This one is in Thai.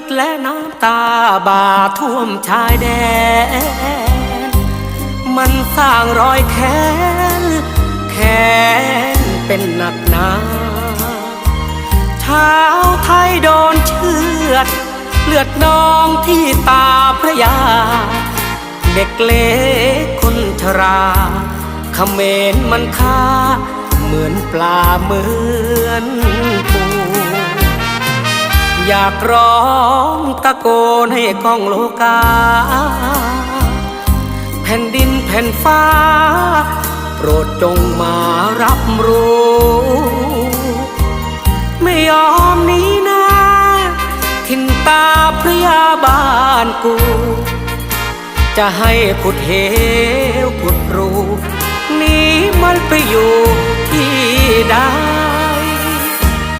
ดและน้ำตาบาท่วมชายแดน มันสร้างรอยแค้น แค้นเป็นหนักหนาชาวไทยโดนเชือด เลือดนองที่ตาพระยา เด็กเล็กคนชราเขมรมันฆ่า เหมือนปลาเหมือนปู อยากร้องตะโกนให้กองโลกา แผ่นดินแผ่นฟ้า โปรดจงมารับรู้ ไม่ยอมหนี้นาทินตาพระยาบานกู จะให้ขุดเหวขุดรูนี้มันไปอยู่